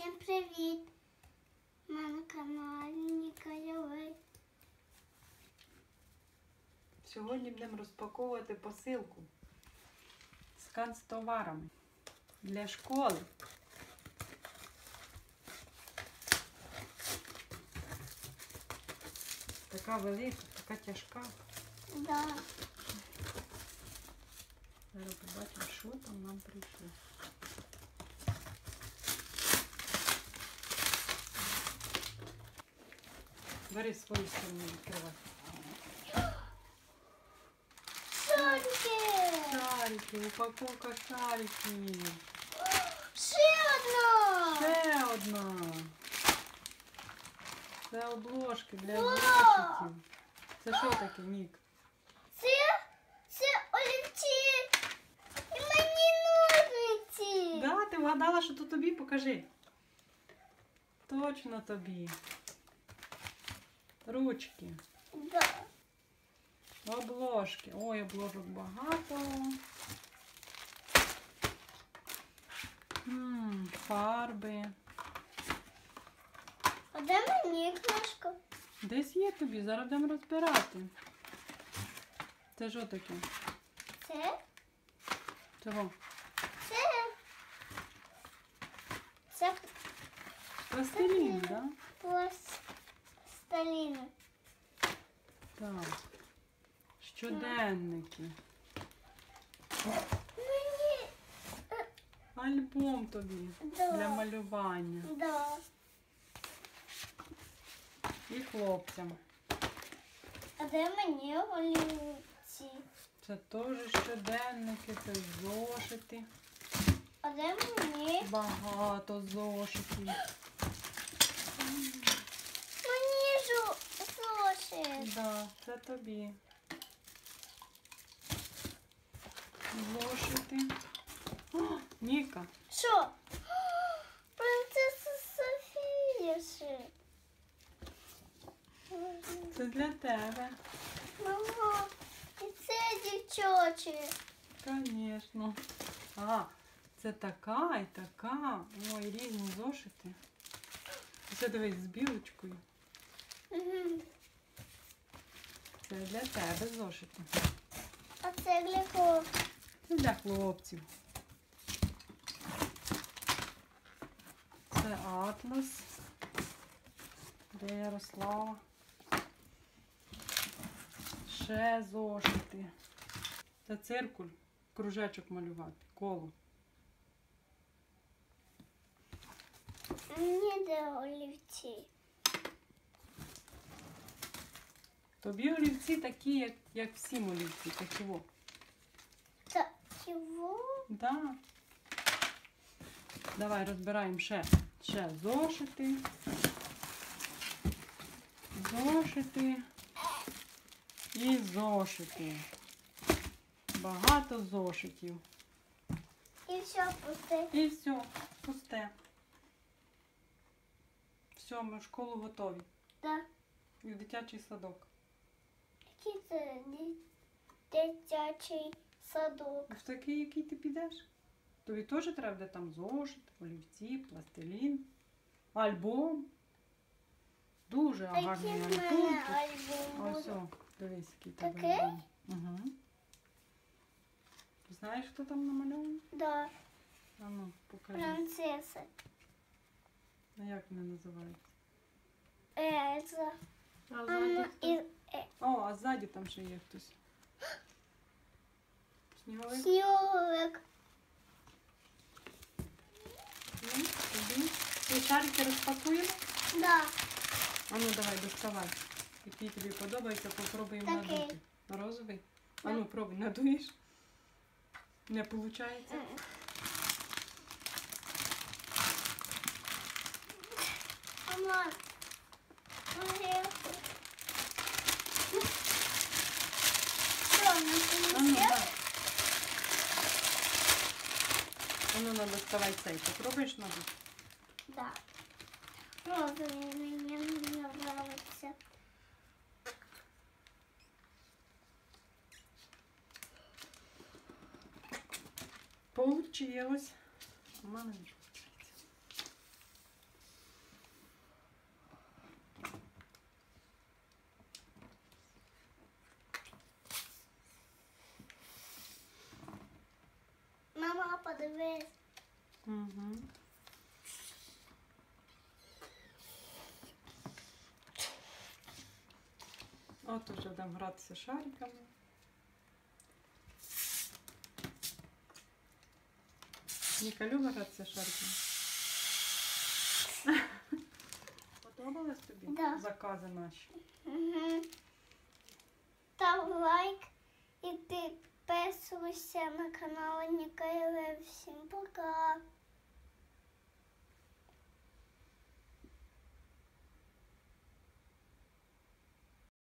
Всім привіт! Ми на каналі Нікольовий. Сьогодні будемо розпаковувати посилку з канцтоварами для школи. Така велика, така тяжка. Да. Зараз побачимо, що там нам прийшло. Бери свою сторону відкривай. Шарики! Шарики, упаковка шариків. Ще одна! Ще одна. Це обложки для Вау! зошитів. Це що таке, Нік? Це, це олівці! І мені ножниці! Да, ти вгадала, що то тобі покажи. Точно тобі. Ручки, Да. обложки. Ой, обложок багато. М, фарби. А де мені книжка? Десь є тобі, зараз будемо розбирати. Це що таке? Це? Чого? Це? Це Пластилін, так? Да? Пластиліни. Так. Щоденники. Мені... Альбом тобі Да. для малювання. Да. І хлопцям. А де мені олівці? Це теж щоденники, це зошити. А де мені? Багато зошитів. Мені жу. Да, це тобі. Зошити. О, Ніка, Що? Принцеса Софія ще. це для тебе. Мама, і це дівчачі. Звісно. А, це така і така. Ой, різні зошити. Це дивись з білочкою. Мгм. Це для тебе зошити. А це для кого? Це для хлопців. Це атлас. Для Ярослава. Ще зошити. Це циркуль. Кружечок малювати. Коло. Мені де олівці. Тобі олівці такі, як, як всім олівці. Такі во. Та його? Да. Давай розбираємо ще. Ще зошити. Зошити. І зошити. Багато зошитів. І все пусте. І все, пусте. Все, ми в школу готові. Да. І в дитячий садок. Який це дитячий садок? В такий, який ти підеш. Тобі теж треба буде там зошит, олівці, пластилін, альбом. Дуже А гарний в альбом. тут. альбом Ось, о, дивись, який тебе Такий? альбом. Угу. Знаєш, хто там намальований? Да, А ну, покажи. принцеса. А як вони називаються? Ельза. А Анна ззаді і О, а ззаді там ще є хтось. Сніговик? Снігурик. Ну, тобі. Шарики розпакуємо? Да. А ну давай, доставай. Який тобі подобається, попробуємо Такий. надути. Розовий? А ну пробуй, надуєш. Не виходить? Мама. доставай цей. Попробуєш ногу? Так. Да. Розовий мені не подобається. Получилось. Мама, мене не виходить. Мама, подивись. Угу. От уже будемо гратися шариками. Ніка любить гратися шариками. Подобалось тобі Да. закази наші? Угу. Став лайк і підписуйся на канал Ніколи. Всім пока.